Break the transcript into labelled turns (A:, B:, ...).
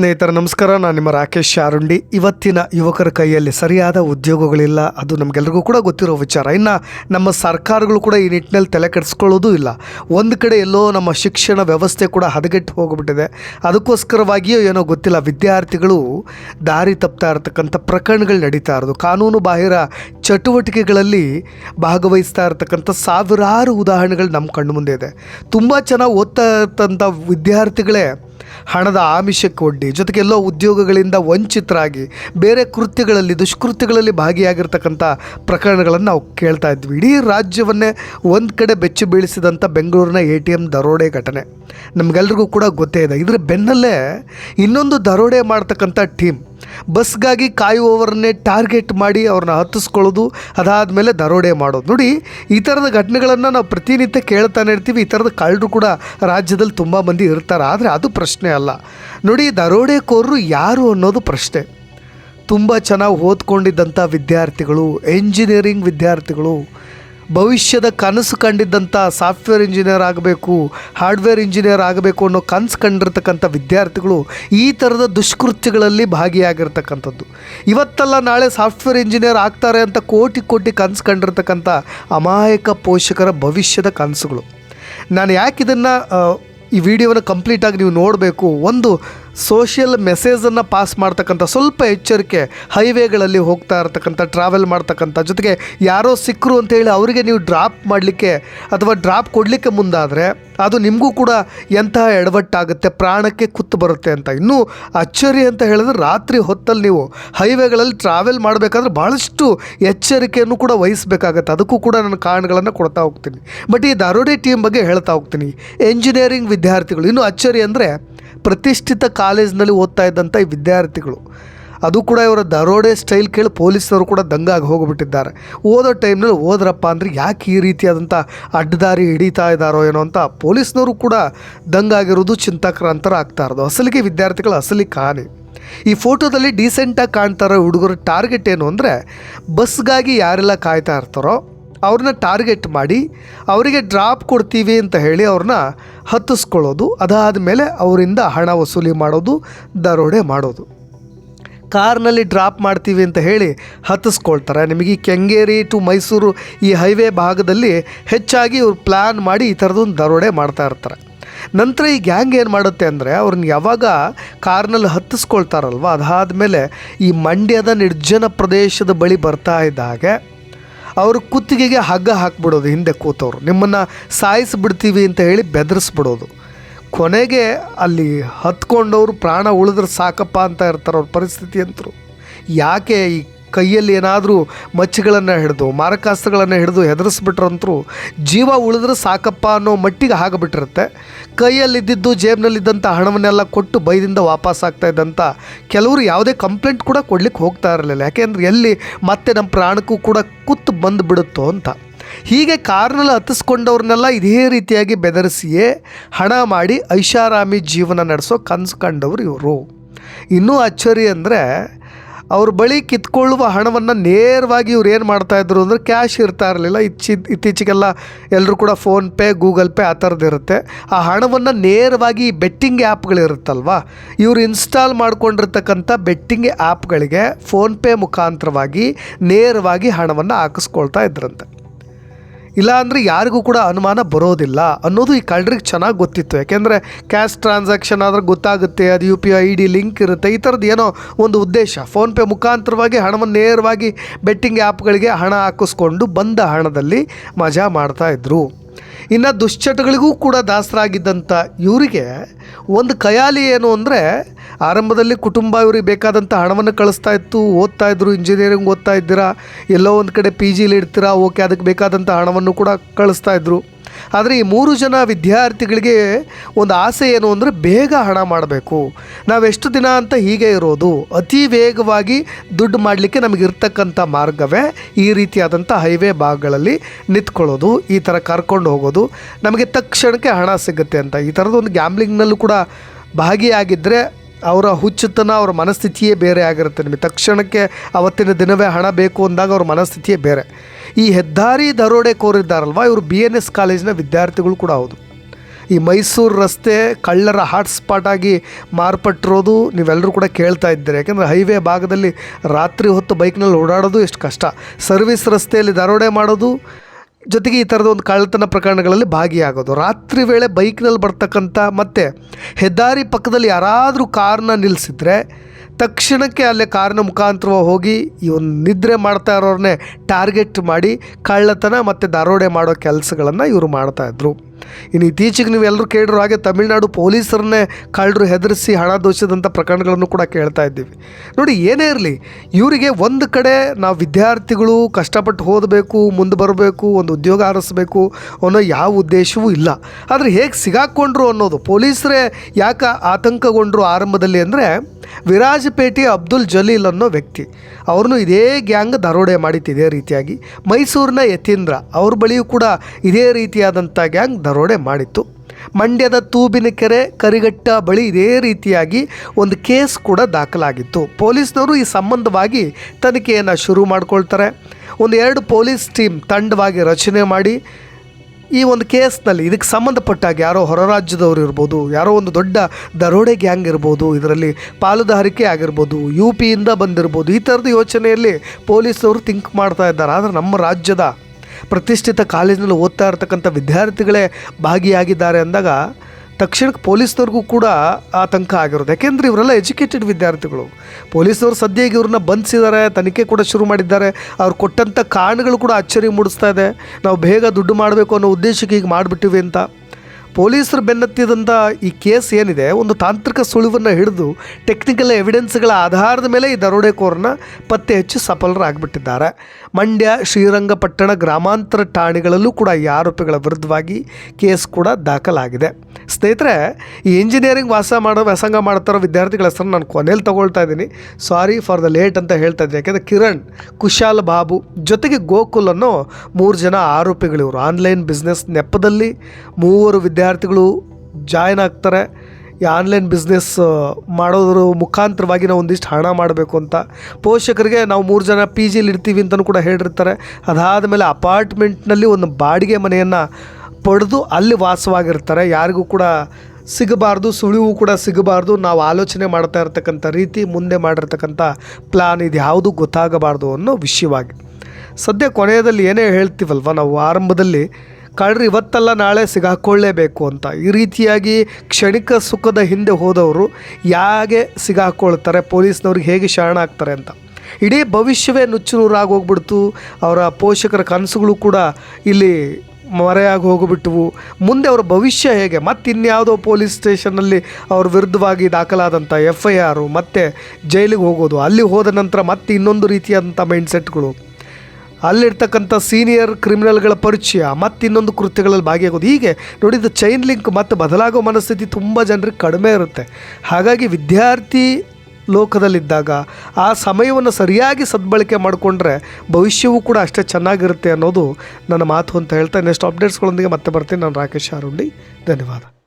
A: ಸ್ನೇಹಿತರ, ನಮಸ್ಕಾರ. ನಾನು ನಿಮ್ಮ ರಾಕೇಶ್ ಶಾರುಂಡಿ. ಇವತ್ತಿನ ಯುವಕರ ಕೈಯಲ್ಲಿ ಸರಿಯಾದ ಉದ್ಯೋಗಗಳಿಲ್ಲ. ಅದು ನಮಗೆಲ್ಲರಿಗೂ ಕೂಡ ಗೊತ್ತಿರೋ ವಿಚಾರ. ಇನ್ನು ನಮ್ಮ ಸರ್ಕಾರಗಳು ಕೂಡ ಈ ನಿಟ್ಟಿನಲ್ಲಿ ತಲೆ ಕೆಡಿಸ್ಕೊಳ್ಳೋದೂ ಇಲ್ಲ. ಒಂದು ಕಡೆ ಎಲ್ಲೋ ನಮ್ಮ ಶಿಕ್ಷಣ ವ್ಯವಸ್ಥೆ ಕೂಡ ಹದಗೆಟ್ಟು ಹೋಗಿಬಿಟ್ಟಿದೆ. ಅದಕ್ಕೋಸ್ಕರವಾಗಿಯೋ ಏನೋ ಗೊತ್ತಿಲ್ಲ. ವಿದ್ಯಾರ್ಥಿಗಳು ದಾರಿ ತಪ್ತಾ ಇರತಕ್ಕಂಥ ಪ್ರಕರಣಗಳು ನಡೀತಾ ಇರೋದು. ಕಾನೂನು ಬಾಹಿರ ಚಟುವಟಿಕೆಗಳಲ್ಲಿ ಭಾಗವಹಿಸ್ತಾ ಇರತಕ್ಕಂಥ ಸಾವಿರಾರು ಉದಾಹರಣೆಗಳು ನಮ್ಮ ಕಣ್ಣು ಮುಂದೆ ಇದೆ. ತುಂಬ ಚೆನ್ನಾಗಿ ಓದ್ತಾ ಇರ್ತಂಥ ವಿದ್ಯಾರ್ಥಿಗಳೇ ಹಣದ ಆಮಿಷಕ್ಕೆ ಒಡ್ಡಿ. ಜೊತೆಗೆ ಎಲ್ಲೋ ಉದ್ಯೋಗಗಳಿಂದ ವಂಚಿತರಾಗಿ, ಬೇರೆ ಕೃತ್ಯಗಳಲ್ಲಿ, ದುಷ್ಕೃತ್ಯಗಳಲ್ಲಿ ಭಾಗಿಯಾಗಿರ್ತಕ್ಕಂಥ ಪ್ರಕರಣಗಳನ್ನು ನಾವು ಕೇಳ್ತಾ ಇದ್ವಿ. ಇಡೀ ರಾಜ್ಯವನ್ನೇ ಒಂದು ಕಡೆ ಬೆಚ್ಚಿ ಬೀಳಿಸಿದಂಥ ಬೆಂಗಳೂರಿನ ಎ ಟಿ ಎಂ ದರೋಡೆ ಘಟನೆ. ನಮಗೆಲ್ರಿಗೂ ಕೂಡ ಗೊತ್ತೇ ಇದೆ. ಇದರ ಬೆನ್ನಲ್ಲೇ ಇನ್ನೊಂದು ದರೋಡೆ ಮಾಡ್ತಕ್ಕಂಥ ಟೀಮ್ ಬಸ್ಗಾಗಿ ಕಾಯುವವರನ್ನೇ ಟಾರ್ಗೆಟ್ ಮಾಡಿ ಅವ್ರನ್ನ ಹತ್ತಿಸ್ಕೊಳ್ಳೋದು ಅದಾದ ಮೇಲೆ ದರೋಡೆ ಮಾಡೋದು. ನೋಡಿ, ಈ ಥರದ ಘಟನೆಗಳನ್ನು ನಾವು ಪ್ರತಿನಿತ್ಯ ಕೇಳ್ತಾನೆ ಇರ್ತೀವಿ. ಈ ಥರದ ಕಳ್ಳರು ಕೂಡ ರಾಜ್ಯದಲ್ಲಿ ತುಂಬ ಮಂದಿ ಇರ್ತಾರೆ. ಆದರೆ ಅದು ಪ್ರಶ್ನೆ ಅಲ್ಲ. ನೋಡಿ, ದರೋಡೆಕೋರರು ಯಾರು ಅನ್ನೋದು ಪ್ರಶ್ನೆ. ತುಂಬ ಚೆನ್ನಾಗಿ ಓದ್ಕೊಂಡಿದ್ದಂಥ ವಿದ್ಯಾರ್ಥಿಗಳು ಎಂಜಿನಿಯರಿಂಗ್ ವಿದ್ಯಾರ್ಥಿಗಳು ಭವಿಷ್ಯದ ಕನಸು ಕಂಡಿದ್ದಂಥ ಸಾಫ್ಟ್ವೇರ್ ಇಂಜಿನಿಯರ್ ಆಗಬೇಕು, ಹಾರ್ಡ್ವೇರ್ ಇಂಜಿನಿಯರ್ ಆಗಬೇಕು ಅನ್ನೋ ಕನಸು ಕಂಡಿರ್ತಕ್ಕಂಥ ವಿದ್ಯಾರ್ಥಿಗಳು ಈ ಥರದ ದುಷ್ಕೃತ್ಯಗಳಲ್ಲಿ ಭಾಗಿಯಾಗಿರ್ತಕ್ಕಂಥದ್ದು. ಇವತ್ತಲ್ಲ ನಾಳೆ ಸಾಫ್ಟ್ವೇರ್ ಇಂಜಿನಿಯರ್ ಆಗ್ತಾರೆ ಅಂತ ಕೋಟಿ ಕೋಟಿ ಕನಸು ಕಂಡಿರ್ತಕ್ಕಂಥ ಅಮಾಯಕ ಪೋಷಕರ ಭವಿಷ್ಯದ ಕನಸುಗಳು. ನಾನು ಯಾಕೆ ಇದನ್ನು ಈ ವಿಡಿಯೋನ ಕಂಪ್ಲೀಟಾಗಿ ನೀವು ನೋಡಬೇಕು? ಒಂದು ಸೋಷಿಯಲ್ ಮೆಸೇಜನ್ನು ಪಾಸ್ ಮಾಡ್ತಕ್ಕಂಥ ಸ್ವಲ್ಪ ಎಚ್ಚರಿಕೆ ಹೈವೇಗಳಲ್ಲಿ ಹೋಗ್ತಾ ಇರ್ತಕ್ಕಂಥ ಟ್ರಾವೆಲ್ ಮಾಡ್ತಕ್ಕಂಥ ಜೊತೆಗೆ ಯಾರೋ ಸಿಕ್ಕರು ಅಂತೇಳಿ ಅವರಿಗೆ ನೀವು ಡ್ರಾಪ್ ಮಾಡಲಿಕ್ಕೆ ಅಥವಾ ಡ್ರಾಪ್ ಕೊಡಲಿಕ್ಕೆ ಮುಂದಾದರೆ ಅದು ನಿಮಗೂ ಕೂಡ ಎಂತಹ ಎಡವಟ್ಟಾಗುತ್ತೆ, ಪ್ರಾಣಕ್ಕೆ ಕುತ್ತು ಬರುತ್ತೆ ಅಂತ. ಇನ್ನೂ ಅಚ್ಚರಿ ಅಂತ ಹೇಳಿದ್ರೆ ರಾತ್ರಿ ಹೊತ್ತಲ್ಲಿ ನೀವು ಹೈವೇಗಳಲ್ಲಿ ಟ್ರಾವೆಲ್ ಮಾಡಬೇಕಾದ್ರೆ ಭಾಳಷ್ಟು ಎಚ್ಚರಿಕೆಯನ್ನು ಕೂಡ ವಹಿಸಬೇಕಾಗತ್ತೆ. ಅದಕ್ಕೂ ಕೂಡ ನಾನು ಕಾರಣಗಳನ್ನು ಕೊಡ್ತಾ ಹೋಗ್ತೀನಿ. ಬಟ್ ಈ ದರೋಡೆ ಟೀಮ್ ಬಗ್ಗೆ ಹೇಳ್ತಾ ಹೋಗ್ತೀನಿ. ಎಂಜಿನಿಯರಿಂಗ್ ವಿದ್ಯಾರ್ಥಿಗಳು, ಇನ್ನೂ ಅಚ್ಚರಿ ಅಂದರೆ ಪ್ರತಿಷ್ಠಿತ ಕಾಲೇಜ್ನಲ್ಲಿ ಓದ್ತಾ ಇದ್ದಂಥ ಈ ವಿದ್ಯಾರ್ಥಿಗಳು. ಅದು ಕೂಡ ಇವರ ದರೋಡೆ ಸ್ಟೈಲ್ ಕೇಳಿ ಪೊಲೀಸರು ಕೂಡ ದಂಗಾಗಿ ಹೋಗಿಬಿಟ್ಟಿದ್ದಾರೆ. ಓದೋ ಟೈಮ್ನಲ್ಲಿ ಓದ್ರಪ್ಪ ಅಂದರೆ ಯಾಕೆ ಈ ರೀತಿಯಾದಂಥ ಅಡ್ಡದಾರಿ ಹಿಡಿತಾ ಇದ್ದಾರೋ ಏನೋ ಅಂತ ಪೊಲೀಸ್ನವರು ಕೂಡ ದಂಗಾಗಿರೋದು ಚಿಂತಾಕ್ರಾಂತರ ಆಗ್ತಾ ಇರೋದು. ಅಸಲಿಗೆ ವಿದ್ಯಾರ್ಥಿಗಳ ಅಸಲಿ ಕಾಣಿ. ಈ ಫೋಟೋದಲ್ಲಿ ಡೀಸೆಂಟಾಗಿ ಕಾಣ್ತಾರೋ ಹುಡುಗರ ಟಾರ್ಗೆಟ್ ಏನು ಅಂದರೆ ಬಸ್ಗಾಗಿ ಯಾರೆಲ್ಲ ಕಾಯ್ತಾ ಇರ್ತಾರೋ ಅವ್ರನ್ನ ಟಾರ್ಗೆಟ್ ಮಾಡಿ ಅವರಿಗೆ ಡ್ರಾಪ್ ಕೊಡ್ತೀವಿ ಅಂತ ಹೇಳಿ ಅವ್ರನ್ನ ಹತ್ತಿಸ್ಕೊಳ್ಳೋದು. ಅದಾದ ಮೇಲೆ ಅವರಿಂದ ಹಣ ವಸೂಲಿ ಮಾಡೋದು, ದರೋಡೆ ಮಾಡೋದು. ಕಾರ್ನಲ್ಲಿ ಡ್ರಾಪ್ ಮಾಡ್ತೀವಿ ಅಂತ ಹೇಳಿ ಹತ್ತಿಸ್ಕೊಳ್ತಾರೆ. ನಿಮಗೆ ಈ ಕೆಂಗೇರಿ ಟು ಮೈಸೂರು ಈ ಹೈವೇ ಭಾಗದಲ್ಲಿ ಹೆಚ್ಚಾಗಿ ಇವರು ಪ್ಲ್ಯಾನ್ ಮಾಡಿ ಈ ಥರದೊಂದು ದರೋಡೆ ಮಾಡ್ತಾ ಇರ್ತಾರೆ. ನಂತರ ಈ ಗ್ಯಾಂಗ್ ಏನು ಮಾಡುತ್ತೆ ಅಂದರೆ ಅವ್ರನ್ನ ಯಾವಾಗ ಕಾರ್ನಲ್ಲಿ ಹತ್ತಿಸ್ಕೊಳ್ತಾರಲ್ವ? ಅದಾದಮೇಲೆ ಈ ಮಂಡ್ಯದ ನಿರ್ಜನ ಪ್ರದೇಶದ ಬಳಿ ಬರ್ತಾ ಇದ್ದಾಗ ಅವ್ರ ಕುತ್ತಿಗೆಗೆ ಹಗ್ಗ ಹಾಕ್ಬಿಡೋದು, ಹಿಂದೆ ಕೂತವ್ರು. ನಿಮ್ಮನ್ನು ಸಾಯಿಸಿಬಿಡ್ತೀವಿ ಅಂತ ಹೇಳಿ ಬೆದರಿಸ್ಬಿಡೋದು. ಕೊನೆಗೆ ಅಲ್ಲಿ ಹತ್ಕೊಂಡವ್ರು ಪ್ರಾಣ ಉಳಿದ್ರೆ ಸಾಕಪ್ಪ ಅಂತ ಇರ್ತಾರೆ ಅವ್ರ ಪರಿಸ್ಥಿತಿ ಅಂತರು. ಯಾಕೆ ಈ ಕೈಯಲ್ಲಿ ಏನಾದರೂ ಮಚ್ಚುಗಳನ್ನು ಹಿಡಿದು, ಮಾರಕಾಸ್ತ್ರಗಳನ್ನು ಹಿಡಿದು ಹೆದರಿಸ್ಬಿಟ್ರಂತರು, ಜೀವ ಉಳಿದ್ರೆ ಸಾಕಪ್ಪ ಅನ್ನೋ ಮಟ್ಟಿಗೆ ಆಗಿಬಿಟ್ಟಿರುತ್ತೆ ಕೈಯಲ್ಲಿದ್ದಿದ್ದು ಜೇಬ್ನಲ್ಲಿದ್ದಂಥ ಹಣವನ್ನೆಲ್ಲ ಕೊಟ್ಟು ಬೈದಿಂದ ವಾಪಸ್ ಆಗ್ತಾ ಇದ್ದಂಥ ಕೆಲವರು ಯಾವುದೇ ಕಂಪ್ಲೇಂಟ್ ಕೂಡ ಕೊಡ್ಲಿಕ್ಕೆ ಹೋಗ್ತಾ ಇರಲಿಲ್ಲ. ಯಾಕೆಂದ್ರೆ ಎಲ್ಲಿ ಮತ್ತೆ ನಮ್ಮ ಪ್ರಾಣಕ್ಕೂ ಕೂಡ ಕುತ್ತು ಬಂದು ಬಿಡುತ್ತೋ ಅಂತ. ಹೀಗೆ ಕಾರ್ನಲ್ಲಿ ಹತ್ತಿಸ್ಕೊಂಡವ್ರನ್ನೆಲ್ಲ ಇದೇ ರೀತಿಯಾಗಿ ಬೆದರಿಸಿಯೇ ಹಣ ಮಾಡಿ ಐಷಾರಾಮಿ ಜೀವನ ನಡೆಸೋ ಕನಸು ಕಂಡವರು ಇವರು. ಇನ್ನೂ ಅಚ್ಚರಿ ಅಂದರೆ ಅವ್ರ ಬಳಿ ಕಿತ್ಕೊಳ್ಳುವ ಹಣವನ್ನು ನೇರವಾಗಿ ಇವ್ರು ಏನು ಮಾಡ್ತಾಯಿದ್ರು ಅಂದರೆ ಕ್ಯಾಶ್ ಇರ್ತಾ ಇರಲಿಲ್ಲ. ಇಚ್ಚಿ ಇತ್ತೀಚೆಗೆಲ್ಲ ಎಲ್ಲರೂ ಕೂಡ ಫೋನ್ಪೇ ಗೂಗಲ್ ಪೇ ಆ ಥರದ್ದಿರುತ್ತೆ ಆ ಹಣವನ್ನು ನೇರವಾಗಿ ಬೆಟ್ಟಿಂಗ್ ಆ್ಯಪ್ಗಳಿರುತ್ತಲ್ವ ಇವರು ಇನ್ಸ್ಟಾಲ್ ಮಾಡ್ಕೊಂಡಿರ್ತಕ್ಕಂಥ ಬೆಟ್ಟಿಂಗ್ ಆ್ಯಪ್ಗಳಿಗೆ ಫೋನ್ಪೇ ಮುಖಾಂತರವಾಗಿ ನೇರವಾಗಿ ಹಣವನ್ನು ಹಾಕಿಸ್ಕೊಳ್ತಾ ಇದ್ರಂತೆ. ಇಲ್ಲ ಅಂದರೆ ಯಾರಿಗೂ ಕೂಡ ಅನುಮಾನ ಬರೋದಿಲ್ಲ ಅನ್ನೋದು ಈ ಕಳ್ಳರಿಗೆ ಚೆನ್ನಾಗಿ ಗೊತ್ತಿತ್ತು. ಯಾಕೆಂದರೆ ಕ್ಯಾಶ್ ಟ್ರಾನ್ಸಾಕ್ಷನ್ ಆದರೆ ಗೊತ್ತಾಗುತ್ತೆ, ಅದು U P I D link ಇರುತ್ತೆ, ಈ ಥರದ್ದು ಏನೋ ಒಂದು ಉದ್ದೇಶ. ಫೋನ್ಪೇ ಮುಖಾಂತರವಾಗಿ ಹಣವನ್ನು ನೇರವಾಗಿ ಬೆಟ್ಟಿಂಗ್ ಆ್ಯಪ್ಗಳಿಗೆ ಹಣ ಹಾಕಿಸ್ಕೊಂಡು ಬಂದ ಹಣದಲ್ಲಿ ಮಜಾ ಮಾಡ್ತಾಯಿದ್ರು ಇನ್ನು ದುಶ್ಚಟಗಳಿಗೂ ಕೂಡ ದಾಸರಾಗಿದ್ದಂಥ ಇವರಿಗೆ ಒಂದು ಖಯಾಲಿ ಏನು ಅಂದರೆ ಆರಂಭದಲ್ಲಿ ಕುಟುಂಬ ಇವ್ರಿಗೆ ಬೇಕಾದಂಥ ಹಣವನ್ನು ಕಳಿಸ್ತಾ ಇತ್ತು. ಓದ್ತಾ ಇದ್ರು ಇಂಜಿನಿಯರಿಂಗ್ ಓದ್ತಾ ಇದ್ದೀರಾ, ಎಲ್ಲೋ ಒಂದು ಕಡೆ ಪಿ ಜಿಲಿ ಇಡ್ತೀರಾ ಓಕೆ ಅದಕ್ಕೆ ಬೇಕಾದಂಥ ಹಣವನ್ನು ಕೂಡ ಕಳಿಸ್ತಾ ಇದ್ರು. ಆದರೆ ಈ ಮೂರು ಜನ ವಿದ್ಯಾರ್ಥಿಗಳಿಗೆ ಒಂದು ಆಸೆ ಏನು ಅಂದರೆ ಬೇಗ ಹಣ ಮಾಡಬೇಕು. ನಾವೆಷ್ಟು ದಿನ ಅಂತ ಹೀಗೆ ಇರೋದು. ಅತಿ ವೇಗವಾಗಿ ದುಡ್ಡು ಮಾಡಲಿಕ್ಕೆ ನಮಗಿರ್ತಕ್ಕಂಥ ಮಾರ್ಗವೇ ಈ ರೀತಿಯಾದಂಥ ಹೈವೇ ಭಾಗಗಳಲ್ಲಿ ನಿಂತ್ಕೊಳ್ಳೋದು, ಈ ಥರ ಕರ್ಕೊಂಡು ಹೋಗೋದು. ನಮಗೆ ತಕ್ಷಣಕ್ಕೆ ಹಣ ಸಿಗುತ್ತೆ ಅಂತ. ಈ ಥರದ ಒಂದು ಗ್ಯಾಮ್ಲಿಂಗ್ನಲ್ಲೂ ಕೂಡ ಭಾಗಿಯಾಗಿದ್ದರೆ ಅವರ ಹುಚ್ಚುತನ, ಅವರ ಮನಸ್ಥಿತಿಯೇ ಬೇರೆ ಆಗಿರುತ್ತೆ. ನಿಮಗೆ ತಕ್ಷಣಕ್ಕೆ ಅವತ್ತಿನ ದಿನವೇ ಹಣ ಬೇಕು ಅಂದಾಗ ಅವ್ರ ಮನಸ್ಥಿತಿಯೇ ಬೇರೆ. ಈ ಹೆದ್ದಾರಿ ದರೋಡೆ ಕೋರಿದ್ದಾರಲ್ವ? ಇವರು ಬಿ ಎನ್ ಎಸ್ ಕಾಲೇಜಿನ ವಿದ್ಯಾರ್ಥಿಗಳು ಕೂಡ ಹೌದು. ಈ ಮೈಸೂರು ರಸ್ತೆ ಕಳ್ಳರ ಹಾಟ್ಸ್ಪಾಟ್ ಆಗಿ ಮಾರ್ಪಟ್ಟಿರೋದು ನೀವೆಲ್ಲರೂ ಕೂಡ ಕೇಳ್ತಾ ಇದ್ದೀರಿ. ಯಾಕೆಂದರೆ ಹೈವೇ ಭಾಗದಲ್ಲಿ ರಾತ್ರಿ ಹೊತ್ತು ಬೈಕ್ನಲ್ಲಿ ಓಡಾಡೋದು ಎಷ್ಟು ಕಷ್ಟ. ಸರ್ವಿಸ್ ರಸ್ತೆಯಲ್ಲಿ ದರೋಡೆ ಮಾಡೋದು ಜೊತೆಗೆ ಈ ಥರದ ಒಂದು ಕಳ್ಳತನ ಪ್ರಕರಣಗಳಲ್ಲಿ ಭಾಗಿಯಾಗೋದು. ರಾತ್ರಿ ವೇಳೆ ಬೈಕ್ನಲ್ಲಿ ಬರ್ತಕ್ಕಂಥ ಮತ್ತು ಹೆದ್ದಾರಿ ಪಕ್ಕದಲ್ಲಿ ಯಾರಾದರೂ ಕಾರನ್ನ ನಿಲ್ಲಿಸಿದ್ರೆ ತಕ್ಷಣಕ್ಕೆ ಅಲ್ಲೇ ಕಾರಿನ ಮುಖಾಂತರ ಹೋಗಿ ಒಂದು ನಿದ್ರೆ ಮಾಡ್ತಾ ಇರೋರನ್ನೇ ಟಾರ್ಗೆಟ್ ಮಾಡಿ ಕಳ್ಳತನ ಮತ್ತು ದರೋಡೆ ಮಾಡೋ ಕೆಲಸಗಳನ್ನು ಇವರು ಮಾಡ್ತಾಯಿದ್ರು ಇನ್ನು ಇತ್ತೀಚೆಗೆ ನೀವು ಎಲ್ಲರೂ ಕೇಳಿರೋ ಹಾಗೆ ತಮಿಳುನಾಡು ಪೊಲೀಸರನ್ನೇ ಕಳ್ಳರು ಹೆದರಿಸಿ ಹಣ ದೋಷದಂಥ ಪ್ರಕರಣಗಳನ್ನು ಕೂಡ ಕೇಳ್ತಾ ಇದ್ದೀವಿ. ನೋಡಿ, ಏನೇ ಇರಲಿ, ಇವರಿಗೆ ಒಂದು ಕಡೆ ನಾವು ವಿದ್ಯಾರ್ಥಿಗಳು ಕಷ್ಟಪಟ್ಟು ಓದಬೇಕು, ಮುಂದೆ ಬರಬೇಕು, ಒಂದು ಉದ್ಯೋಗ ಆರಿಸಬೇಕು ಅನ್ನೋ ಯಾವ ಉದ್ದೇಶವೂ ಇಲ್ಲ. ಆದರೆ ಹೇಗೆ ಸಿಗಾಕೊಂಡ್ರು ಅನ್ನೋದು, ಪೊಲೀಸರೇ ಯಾಕೆ ಆತಂಕಗೊಂಡ್ರು ಆರಂಭದಲ್ಲಿ ಅಂದರೆ ವಿರಾಜಪೇಟೆಯ ಅಬ್ದುಲ್ ಜಲೀಲ್ ಅನ್ನೋ ವ್ಯಕ್ತಿ. ಅವ್ರನ್ನೂ ಇದೇ ಗ್ಯಾಂಗ್ ದರೋಡೆ ಮಾಡಿತ್ತು ಇದೇ ರೀತಿಯಾಗಿ. ಮೈಸೂರಿನ ಯತೀಂದ್ರ, ಅವ್ರ ಬಳಿಯೂ ಕೂಡ ಇದೇ ರೀತಿಯಾದಂಥ ಗ್ಯಾಂಗ್ ದರೋಡೆ ಮಾಡಿತ್ತು. ಮಂಡ್ಯದ ತೂಬಿನ ಕೆರೆ, ಕರಿಘಟ್ಟ ಬಳಿ ಇದೇ ರೀತಿಯಾಗಿ ಒಂದು ಕೇಸ್ ಕೂಡ ದಾಖಲಾಗಿತ್ತು. ಪೊಲೀಸ್ನವರು ಈ ಸಂಬಂಧವಾಗಿ ತನಿಖೆಯನ್ನು ಶುರು ಮಾಡ್ಕೊಳ್ತಾರೆ. ಒಂದು ಎರಡು ಪೊಲೀಸ್ ಟೀಮ್ ತಂಡವಾಗಿ ರಚನೆ ಮಾಡಿ ಈ ಒಂದು ಕೇಸ್ನಲ್ಲಿ ಇದಕ್ಕೆ ಸಂಬಂಧಪಟ್ಟಾಗ ಯಾರೋ ಹೊರ ರಾಜ್ಯದವರು ಇರ್ಬೋದು, ಯಾರೋ ಒಂದು ದೊಡ್ಡ ದರೋಡೆ ಗ್ಯಾಂಗ್ ಇರ್ಬೋದು, ಇದರಲ್ಲಿ ಪಾಲುದಾರಿಕೆ ಆಗಿರ್ಬೋದು, ಯು ಪಿಯಿಂದ ಬಂದಿರ್ಬೋದು, ಈ ಥರದ ಯೋಚನೆಯಲ್ಲಿ ಪೊಲೀಸವರು ಥಿಂಕ್ ಮಾಡ್ತಾ ಇದ್ದಾರೆ. ಆದರೆ ನಮ್ಮ ರಾಜ್ಯದ ಪ್ರತಿಷ್ಠಿತ ಕಾಲೇಜಿನಲ್ಲಿ ಓದ್ತಾ ಇರ್ತಕ್ಕಂಥ ವಿದ್ಯಾರ್ಥಿಗಳೇ ಭಾಗಿಯಾಗಿದ್ದಾರೆ ಅಂದಾಗ ತಕ್ಷಣಕ್ಕೆ ಪೊಲೀಸ್ನವ್ರಿಗೂ ಕೂಡ ಆತಂಕ ಆಗಿರೋದು. ಯಾಕೆಂದರೆ ಇವರೆಲ್ಲ ಎಜುಕೇಟೆಡ್ ವಿದ್ಯಾರ್ಥಿಗಳು. ಪೊಲೀಸರು ಸದ್ಯ ಇವ್ರನ್ನ ಬಂಧಿಸಿದ್ದಾರೆ, ತನಿಖೆ ಕೂಡ ಶುರು ಮಾಡಿದ್ದಾರೆ. ಅವ್ರು ಕೊಟ್ಟಂಥ ಕಾರಣಗಳು ಕೂಡ ಅಚ್ಚರಿ ಮೂಡಿಸ್ತಾ ಇದೆ. ನಾವು ಬೇಗ ದುಡ್ಡು ಮಾಡಬೇಕು ಅನ್ನೋ ಉದ್ದೇಶಕ್ಕೆ ಈಗ ಮಾಡಿಬಿಟ್ಟಿವಿ ಅಂತ. ಪೊಲೀಸರು ಬೆನ್ನತ್ತಿದಂಥ ಈ ಕೇಸ್ ಏನಿದೆ, ಒಂದು ತಾಂತ್ರಿಕ ಸುಳಿವನ್ನು ಹಿಡಿದು ಟೆಕ್ನಿಕಲ್ ಎವಿಡೆನ್ಸ್ಗಳ ಆಧಾರದ ಮೇಲೆ ಈ ದರೋಡೆಕೋರನ್ನ ಪತ್ತೆ ಹಚ್ಚಿ ಸಫಲರಾಗಿಬಿಟ್ಟಿದ್ದಾರೆ. ಮಂಡ್ಯ, ಶ್ರೀರಂಗಪಟ್ಟಣ ಗ್ರಾಮಾಂತರ ಠಾಣೆಗಳಲ್ಲೂ ಕೂಡ ಈ ಆರೋಪಿಗಳ ವಿರುದ್ಧವಾಗಿ ಕೇಸ್ ಕೂಡ ದಾಖಲಾಗಿದೆ. ಸ್ನೇಹಿತರೆ, ಈ ಇಂಜಿನಿಯರಿಂಗ್ ವಾಸ ಮಾಡೋ, ವ್ಯಾಸಂಗ ಮಾಡ್ತಾರೋ ವಿದ್ಯಾರ್ಥಿಗಳ ಹೆಸರು ನಾನು ಕೊನೆಯಲ್ಲಿ ತಗೊಳ್ತಾ ಇದ್ದೀನಿ. ಸಾರಿ ಫಾರ್ ದ ಲೇಟ್ ಅಂತ ಹೇಳ್ತಾ ಇದ್ದೀನಿ. ಯಾಕೆಂದರೆ ಕಿರಣ್, ಕುಶಾಲ್ ಬಾಬು ಜೊತೆಗೆ ಗೋಕುಲ್ ಅನ್ನೋ ಮೂರು ಜನ ಆರೋಪಿಗಳಿವರು. ಆನ್ಲೈನ್ ಬಿಸ್ನೆಸ್ ನೆಪದಲ್ಲಿ ಮೂವರು ವಿದ್ಯಾರ್ಥಿಗಳು ಜಾಯ್ನ್ ಆಗ್ತಾರೆ. ಈ ಆನ್ಲೈನ್ ಬಿಸ್ನೆಸ್ ಮಾಡೋದ್ರ ಮುಖಾಂತರವಾಗಿ ನಾವು ಒಂದಿಷ್ಟು ಹಣ ಮಾಡಬೇಕು ಅಂತ. ಪೋಷಕರಿಗೆ ನಾವು ಮೂರು ಜನ ಪಿ ಜಿಲಿ ಇರ್ತೀವಿ ಅಂತಲೂ ಕೂಡ ಹೇಳಿರ್ತಾರೆ. ಅದಾದ ಮೇಲೆ ಅಪಾರ್ಟ್ಮೆಂಟ್ನಲ್ಲಿ ಒಂದು ಬಾಡಿಗೆ ಮನೆಯನ್ನು ಪಡೆದು ಅಲ್ಲಿ ವಾಸವಾಗಿರ್ತಾರೆ. ಯಾರಿಗೂ ಕೂಡ ಸಿಗಬಾರ್ದು, ಸುಳಿವು ಕೂಡ ಸಿಗಬಾರ್ದು. ನಾವು ಆಲೋಚನೆ ಮಾಡ್ತಾ ಇರ್ತಕ್ಕಂಥ ರೀತಿ, ಮುಂದೆ ಮಾಡಿರ್ತಕ್ಕಂಥ ಪ್ಲಾನ್ ಇದು ಯಾವುದು ಗೊತ್ತಾಗಬಾರ್ದು ಅನ್ನೋ ವಿಷಯವಾಗಿ. ಸದ್ಯ ಕೊನೆಯದಲ್ಲಿ ಏನೇ ಹೇಳ್ತೀವಲ್ವ, ನಾವು ಆರಂಭದಲ್ಲಿ ಕಳ್ಳರು ಇವತ್ತಲ್ಲ ನಾಳೆ ಸಿಗಾಕೊಳ್ಳೇಬೇಕು ಅಂತ. ಈ ರೀತಿಯಾಗಿ ಕ್ಷಣಿಕ ಸುಖದ ಹಿಂದೆ ಹೋದವರು ಯಾಗೆ ಸಿಗಾಕೊಳ್ತಾರೆ ಪೊಲೀಸ್ನವ್ರಿಗೆ ಹೇಗೆ ಶರಣಾಗ್ತಾರೆ ಅಂತ. ಇಡೀ ಭವಿಷ್ಯವೇ ನುಚ್ಚುನೂರಾಗಿ ಹೋಗ್ಬಿಡ್ತು. ಅವರ ಪೋಷಕರ ಕನಸುಗಳು ಕೂಡ ಇಲ್ಲಿ ಮರೆಯಾಗಿ ಹೋಗಿಬಿಟ್ಟವು ಮುಂದೆ ಅವರ ಭವಿಷ್ಯ ಹೇಗೆ? ಮತ್ತೆ ಇನ್ಯಾವುದೋ ಪೊಲೀಸ್ ಸ್ಟೇಷನಲ್ಲಿ ಅವ್ರ ವಿರುದ್ಧವಾಗಿ ದಾಖಲಾದಂಥ ಎಫ್ ಐ ಆರು ಮತ್ತು ಜೈಲಿಗೆ ಹೋಗೋದು. ಅಲ್ಲಿ ಹೋದ ನಂತರ ಮತ್ತೆ ಇನ್ನೊಂದು ರೀತಿಯಾದಂಥ ಮೈಂಡ್ಸೆಟ್ಗಳು ಅಲ್ಲಿರ್ತಕ್ಕಂಥ ಸೀನಿಯರ್ ಕ್ರಿಮಿನಲ್ಗಳ ಪರಿಚಯ ಮತ್ತು ಇನ್ನೊಂದು ಕೃತ್ಯಗಳಲ್ಲಿ ಭಾಗಿಯಾಗೋದು. ಹೀಗೆ ನೋಡಿದ ಚೈನ್ ಲಿಂಕ್ ಮತ್ತು ಬದಲಾಗೋ ಮನಸ್ಥಿತಿ ತುಂಬ ಜನರಿಗೆ ಕಡಿಮೆ ಇರುತ್ತೆ. ಹಾಗಾಗಿ ವಿದ್ಯಾರ್ಥಿ ಲೋಕದಲ್ಲಿದ್ದಾಗ ಆ ಸಮಯವನ್ನು ಸರಿಯಾಗಿ ಸದ್ಬಳಕೆ ಮಾಡಿಕೊಂಡ್ರೆ ಭವಿಷ್ಯವೂ ಕೂಡ ಅಷ್ಟೇ ಚೆನ್ನಾಗಿರುತ್ತೆ ಅನ್ನೋದು ನನ್ನ ಮಾತು ಅಂತ ಹೇಳ್ತಾ ನೆಕ್ಸ್ಟ್ ಅಪ್ಡೇಟ್ಸ್ಗಳೊಂದಿಗೆ ಮತ್ತೆ ಬರ್ತೀನಿ. ನಾನು ರಾಕೇಶ್ ಆರುಂಡಿ. ಧನ್ಯವಾದ.